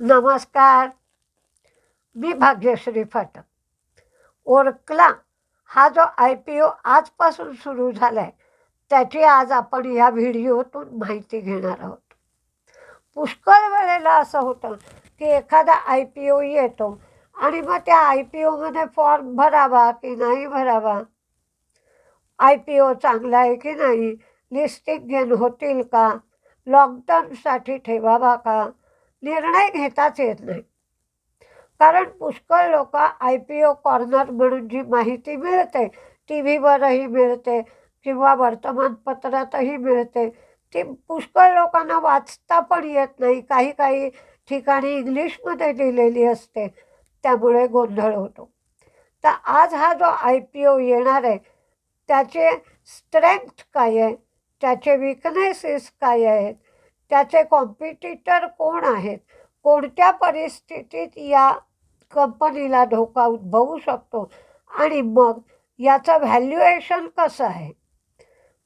नमस्कार. मी भाग्यश्री फाटक. ओरकला हा जो आय पी ओ आजपासून सुरू झाला आहे त्याची आज आपण या व्हिडिओतून माहिती घेणार आहोत. पुष्कळ वेळेला असं होतं की एखादा आय पी ओ येतो आणि मग त्या आय पी ओमध्ये फॉर्म भरावा की नाही भरावा? आय पी ओ चांगला आहे की नाही? लिस्टिंग गेन होतील का? लॉकडाऊनसाठी ठेवावा का? निर्णय घेताच येत नाही. कारण पुष्कळ लोक आय पी ओ कॉर्नर म्हणून जी माहिती मिळते टी व्हीवरही मिळते किंवा वर्तमानपत्रातही मिळते ती पुष्कळ लोकांना वाचता पण येत नाही. काही काही ठिकाणी इंग्लिशमध्ये दिलेली असते त्यामुळे गोंधळ होतो. तर आज हा जो आय पी ओ येणार आहे त्याचे स्ट्रेंथ काय आहे? त्याचे विकनेसेस काय आहेत? त्याचे कॉम्पिटिटर कोण आहेत? कोणत्या परिस्थितीत या कंपनीला धोका उद्भवू शकतो? आणि मग याचं व्हॅल्युएशन कसं आहे?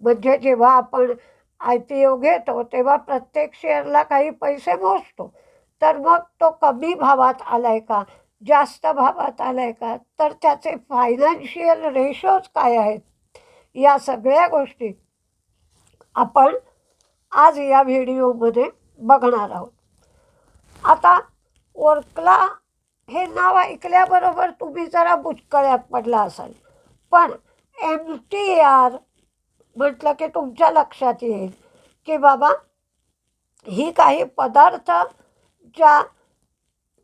म्हणजे जेव्हा आपण आय पी ओ घेतो तेव्हा प्रत्येक शेअरला काही पैसे मोजतो. तर मग तो कमी भावात आला आहे का? जास्त भावात आला आहे का? तर त्याचे फायनान्शियल रेशोज काय आहेत? या सगळ्या गोष्टी आपण आज या व्हिडिओमध्ये बघणार आहोत. आता ओरकला हे नाव ऐकल्याबरोबर तुम्ही जरा बुचकळ्यात पडला असाल. पण एम टी आर म्हटलं की तुमच्या लक्षात येईल की बाबा ही काही पदार्थ ज्या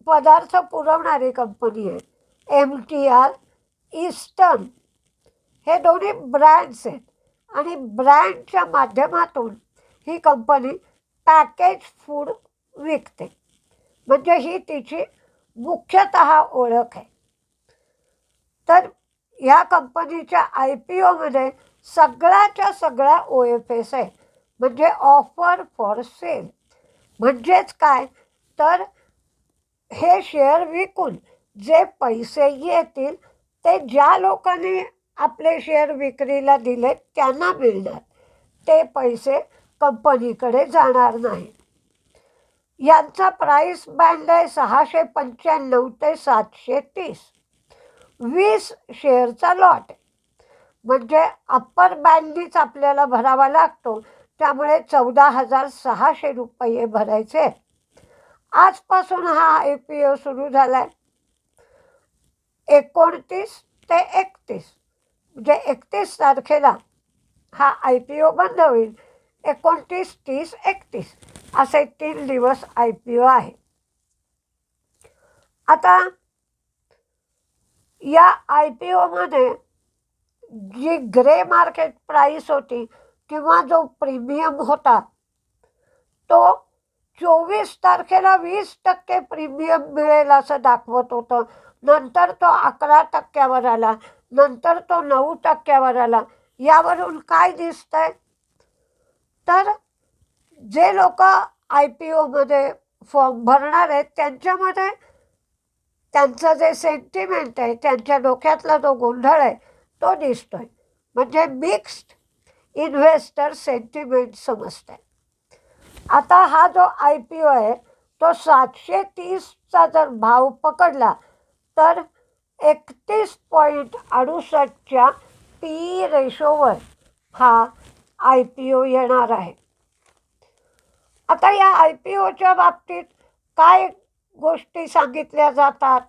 पदार्थ पुरवणारी कंपनी आहे एम टी आर ईस्टर्न हे दोन्ही ब्रँड्स आहेत. आणि ब्रँडच्या माध्यमातून ही कंपनी पॅकेज फूड विकते. म्हणजे ही तिची मुख्यतः ओळख आहे. तर ह्या कंपनीच्या आय पी ओमध्ये सगळ्याच्या सगळ्या ओ एफ एस आहे म्हणजे ऑफर फॉर सेल म्हणजेच काय? तर हे शेअर विकून जे पैसे येतील ते ज्या लोकांनी आपले शेअर विक्रीला दिले त्यांना मिळणार. ते पैसे कंपनीकडे जाणार नाही. यांचा प्राईस बँड आहे सहाशे पंच्याण्णव ते सातशे तीस. वीस शेअरचा लॉट आहे म्हणजे अप्पर बँडनीच आपल्याला भरावा लागतो. त्यामुळे चौदा हजार सहाशे रुपये भरायचे. आजपासून हा आय पी ओ सुरू झाला आहे एकोणतीस ते एकतीस. म्हणजे एकतीस तारखेला हा आय पी ओ बंद होईल. एकोणतीस तीस एकतीस असे तीन दिवस आय पी ओ आहे. आता या आय पी ओमध्ये जी ग्रे मार्केट प्राईस होती किंवा जो प्रीमियम होता तो चोवीस तारखेला वीस टक्के प्रीमियम मिळेल असं दाखवत होतं. नंतर तो अकरा टक्क्यावर आला नंतर तो नऊ टक्क्यावर आला. यावरून काय दिसतंय? तर जे लोक आय पी ओमध्ये फॉर्म भरणार आहेत त्यांच्यामध्ये त्यांचं जे सेंटिमेंट आहे त्यांच्या डोक्यातला जो गोंधळ आहे तो दिसतो आहे म्हणजे मिक्स्ड इन्व्हेस्टर सेंटिमेंट समजतंय. आता हा जो आय पी ओ आहे तो सातशे तीसचा जर भाव पकडला तर एकतीस पॉईंट अडुसष्टच्या पी रेशोवर हा आय पी ओ येणार आहे. आता या आय पी ओच्या बाबतीत काय गोष्टी सांगितल्या जातात?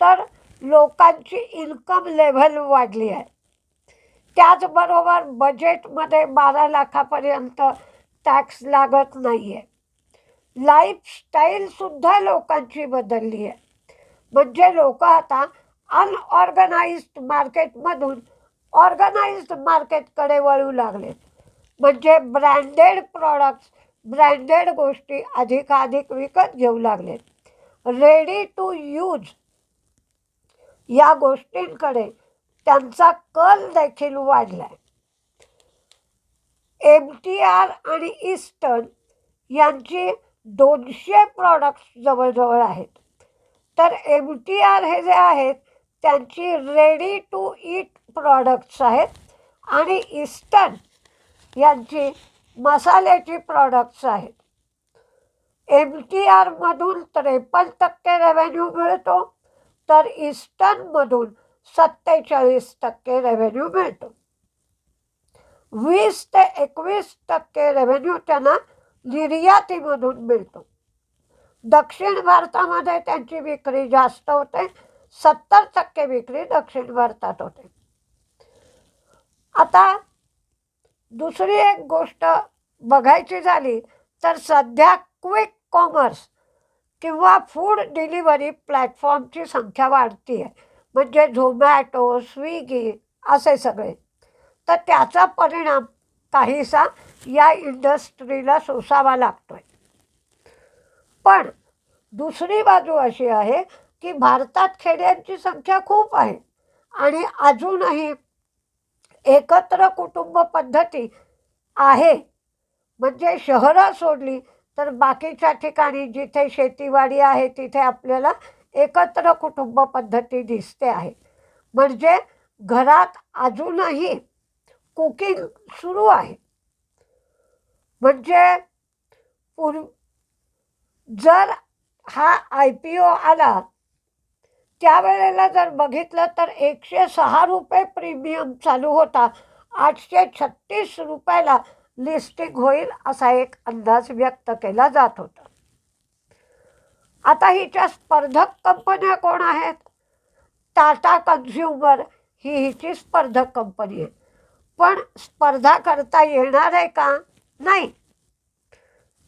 तर लोकांची इन्कम लेव्हल वाढली आहे. त्याचबरोबर बजेटमध्ये बारा लाखापर्यंत टॅक्स लागत नाही आहे लाईफस्टाईलसुद्धा लोकांची बदलली आहे. म्हणजे लोक आता अनऑर्गनाइज्ड मार्केटमधून ऑर्गनाइज्ड मार्केटकडे वळू लागलेत. म्हणजे ब्रँडेड प्रॉडक्ट्स ब्रँडेड गोष्टी अधिकाधिक विकत घेऊ लागलेत रेडी टू यूज या गोष्टींकडे त्यांचा कल देखील वाढला आहे एम टी आर आणि इस्टर्न यांची दोनशे प्रॉडक्ट्स जवळजवळ आहेत. तर एम टी आर हे जे आहेत त्यांची रेडी टू ईट प्रॉडक्ट्स आहेत आणि इस्टर्न यांची मसाल्याची प्रॉडक्ट्स आहेत. एम टी आरमधून त्रेपन्न टक्के रेव्हेन्यू मिळतो तर इस्टर्नमधून सत्तेचाळीस टक्के रेव्हेन्यू मिळतो. वीस ते एकवीस टक्के रेव्हेन्यू त्यांना निर्यातीमधून मिळतो. दक्षिण भारतामध्ये त्यांची विक्री जास्त होते सत्तर टक्के विक्री दक्षिण भारतात होते. आता दुसरी एक गोष्ट बघायची झाली तर सध्या क्विक कॉमर्स किंवा फूड डिलिव्हरी प्लॅटफॉर्मची संख्या वाढती आहे. म्हणजे झोमॅटो स्विगी असे सगळे. तर त्याचा परिणाम काहीसा या इंडस्ट्रीला सोसावा लागतो आहे पण दुसरी बाजू अशी आहे की भारतात खेड्यांची संख्या खूप आहे आणि अजूनही एकत्र कुटुंब पद्धती आहे. म्हणजे शहरं सोडली तर बाकीच्या ठिकाणी जिथे शेतीवाडी आहे तिथे आपल्याला एकत्र कुटुंब पद्धती दिसते आहे. म्हणजे घरात अजूनही कुकिंग सुरू आहे. म्हणजे पूर्व जर हा आय पी ओ आला त्यावेळेला जर बघितलं तर एकशे सहा रुपये प्रीमियम चालू होता. आठशे छत्तीस रुपयाला लिस्टिंग होईल असा एक अंदाज व्यक्त केला जात होता. आता हिच्या स्पर्धक कंपन्या कोण आहेत? टाटा कन्झ्युमर ही हिची स्पर्धक कंपनी आहे. पण स्पर्धा करता येणार आहे का? नाही.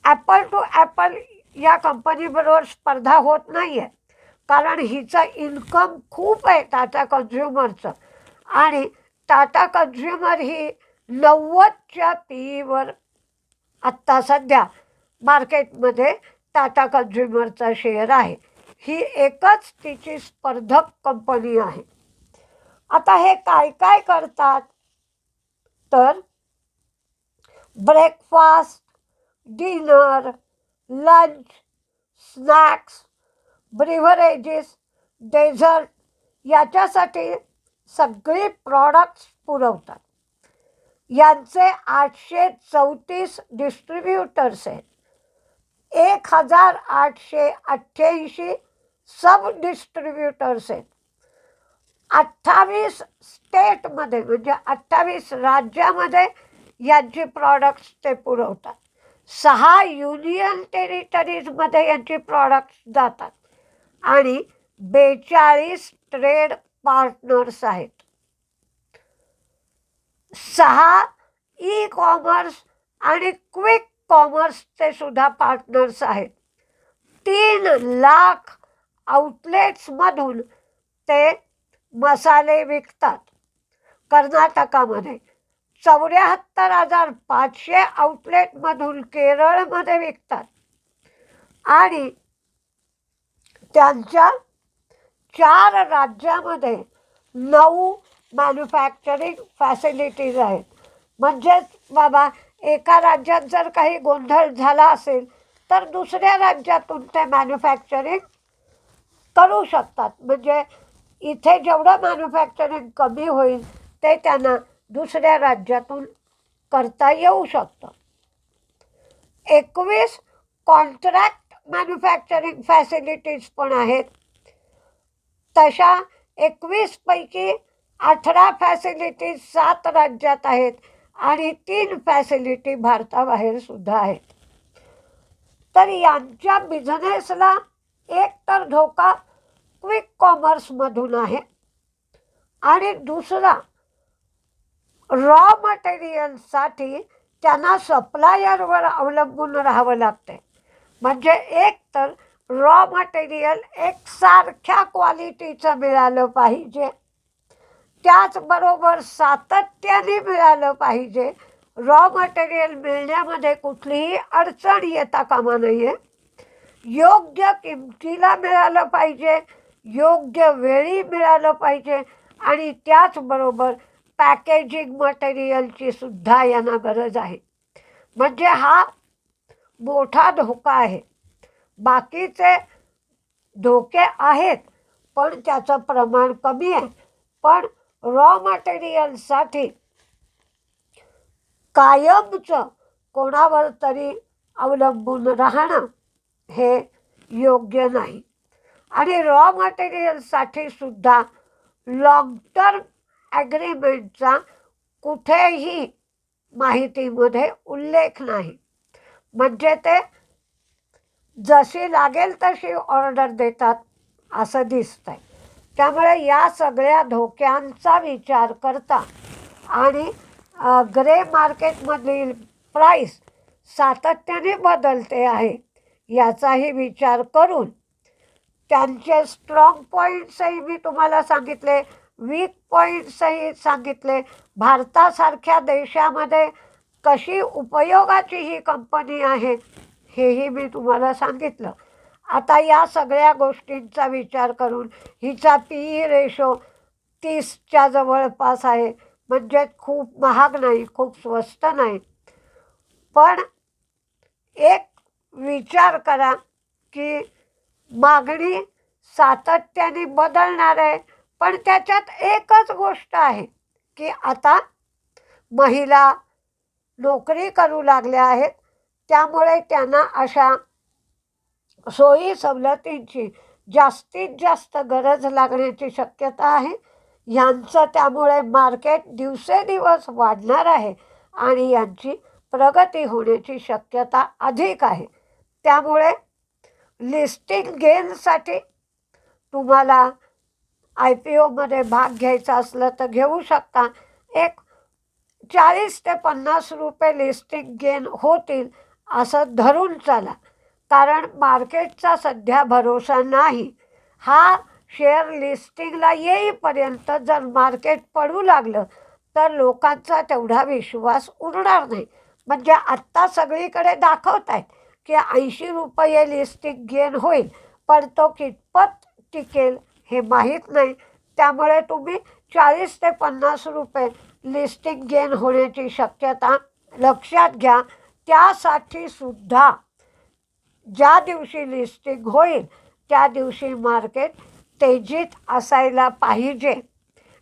ॲपल टू ॲपल या कंपनीबरोबर स्पर्धा होत नाही आहे कारण हिचं इन्कम खूप आहे टाटा कन्झ्युमरचं आणि टाटा कन्झ्युमर ही नव्वदच्या पीवर आत्ता सध्या मार्केटमध्ये टाटा कन्झ्युमरचा शेअर आहे. ही एकच तिची स्पर्धक कंपनी आहे. आता हे काय काय करतात? तर breakfast dinner lunch snacks beverages dessert याच्यासाठी सगळी प्रॉडक्ट्स पुरवतात. यांचे आठशे चौतीस डिस्ट्रीब्युटर्स आहेत. एक हजार आठशे अठ्ठ्याऐंशी सब डिस्ट्रीब्युटर्स आहेत. अठ्ठावीस स्टेटमध्ये म्हणजे अठ्ठावीस राज्यामध्ये यांची प्रॉडक्ट्स ते पुरवतात. सहा युनियन टेरिटरीजमध्ये यांची प्रॉडक्ट्स जातात. आणि बेचाळीस ट्रेड पार्टनर्स आहेत. सहा ई कॉमर्स आणि क्विक कॉमर्सचे सुद्धा पार्टनर्स आहेत. तीन लाख आउटलेट्समधून ते मसाले विकतात. कर्नाटकामध्ये चौऱ्याहत्तर हजार पाचशे आउटलेटमधून केरळमध्ये विकतात. आणि त्यांच्या चार राज्यामध्ये नऊ मॅन्युफॅक्चरिंग फॅसिलिटीज आहेत. म्हणजेच बाबा एका राज्यात जर काही गोंधळ झाला असेल तर दुसऱ्या राज्यातून ते मॅन्युफॅक्चरिंग करू शकतात. म्हणजे इथे जेवढं मॅन्युफॅक्चरिंग कमी होईल ते त्यांना दुसऱ्या राज्यातून करता येऊ शकतं. एकवीस कॉन्ट्रॅक्ट मॅन्युफॅक्चरिंग फॅसिलिटीज पण आहेत. तशा एकवीसपैकी अठरा फॅसिलिटीज सात राज्यात आहेत आणि तीन फॅसिलिटी भारताबाहेर सुद्धा आहेत. तर यांच्या बिझनेसला एक तर धोका क्विक कॉमर्समधून आहे आणि दुसरा रॉ मटेरियलसाठी त्यांना सप्लायरवर अवलंबून राहावं लागते म्हणजे एक तर रॉ मटेरियल एकसारख्या क्वालिटीचं मिळालं पाहिजे. त्याचबरोबर सातत्याने मिळालं पाहिजे. रॉ मटेरियल मिळण्यामध्ये कुठलीही अडचण येता कामा नये. योग्य किमतीला मिळालं पाहिजे. योग्य वेळी मिळालं पाहिजे. आणि त्याचबरोबर पॅकेजिंग मटेरियलची सुद्धा यांना गरज आहे. म्हणजे हा मोठा धोका आहे. बाकीचे धोके आहेत पण त्याचं प्रमाण कमी आहे. पण रॉ मटेरियलसाठी कायमचं कोणावर तरी अवलंबून राहणं हे योग्य नाही. आणि रॉ मटेरियलसाठी सुद्धा लॉंग टर्म ॲग्रीमेंटचा कुठेही माहितीमध्ये उल्लेख नाही. म्हणजे ते जशी लागेल तशी ऑर्डर देतात असं दिसतंय. त्यामुळे या सगळ्या धोक्यांचा विचार करता आणि ग्रे मार्केटमधील प्राईस सातत्याने बदलते आहे याचाही विचार करून त्यांचे स्ट्रॉंग पॉईंट्सही मी तुम्हाला सांगितले वीक पॉईंट्सही सांगितले. भारतासारख्या देशामध्ये कशी उपयोगाची ही कंपनी आहे हेही मी तुम्हाला सांगितलं. आता या सगळ्या गोष्टींचा विचार करून हिचा पी ई रेशो तीसच्या जवळपास आहे म्हणजे खूप महाग नाही खूप स्वस्त नाही. पण एक विचार करा की मागणी सातत्याने बदलणार आहे पण त्याच्यात एकच गोष्ट आहे की आता महिला नोकरी करू लागल्या आहेत. त्यामुळे त्यांना अशा सोयी सवलतींची जास्तीत जास्त गरज लागण्याची शक्यता आहे. यांचं त्यामुळे मार्केट दिवसेदिवस वाढणार आहे आणि यांची प्रगती होण्याची शक्यता अधिक आहे. त्यामुळे लिस्टिंग गेनसाठी तुम्हाला आय पी ओमध्ये भाग घ्यायचा असलं तर घेऊ शकता. एक चाळीस ते पन्नास रुपये लिस्टिंग गेन होतील असं धरून चला. कारण मार्केटचा सध्या भरोसा नाही. हा शेअर लिस्टिंगला येईपर्यंत जर मार्केट पडू लागलं तर लोकांचा तेवढा विश्वास उरणार नाही. म्हणजे आत्ता सगळीकडे दाखवत आहेत की ऐंशी रुपये लिस्टिंग गेन होईल पण तो कितपत टिकेल हे माहीत नाही. त्यामुळे तुम्ही चाळीस ते पन्नास रुपये लिस्टिंग गेन होण्याची शक्यता लक्षात घ्या. त्यासाठी सुद्धा ज्या दिवशी लिस्टिंग होईल त्या दिवशी मार्केट तेजीत असायला पाहिजे.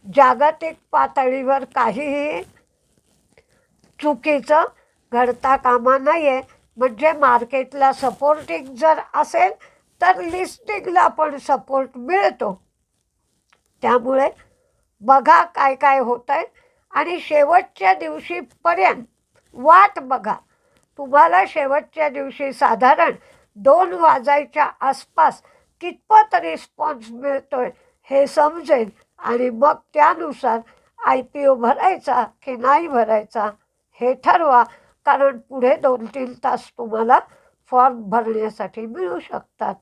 जागतिक पातळीवर काहीही चुकीचं घडता कामा नये म्हणजे मार्केटला सपोर्टिंग जर असेल तर लिस्टिंगला पण सपोर्ट मिळतो. त्यामुळे बघा काय काय होतं आहे आणि शेवटच्या दिवशीपर्यंत वाट बघा. तुम्हाला शेवटच्या दिवशी साधारण दोन वाजायच्या आसपास कितपत रिस्पॉन्स मिळतो आहे हे समजेल आणि मग त्यानुसार आय पी ओ भरायचा की नाही भरायचा हे ठरवा. कारण पुढे दोन तीन तास तुम्हाला फॉर्म भरण्यासाठी मिळू शकतात.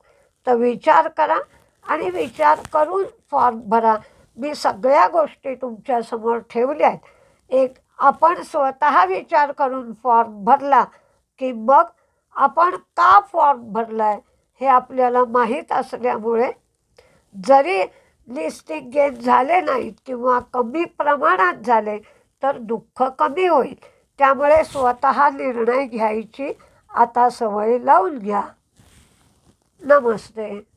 तर विचार करा आणि विचार करून फॉर्म भरा. मी सगळ्या गोष्टी तुमच्यासमोर ठेवल्या आहेत. एक आपण स्वतः विचार करून फॉर्म भरला की मग आपण का फॉर्म भरला आहे हे आपल्याला माहीत असल्यामुळे जरी लिस्टिंग गेन झाले नाहीत किंवा कमी प्रमाणात झाले तर दुःख कमी होईल. त्यामुळे स्वतः निर्णय घ्यायची आता सवय लावून घ्या. नमस्ते.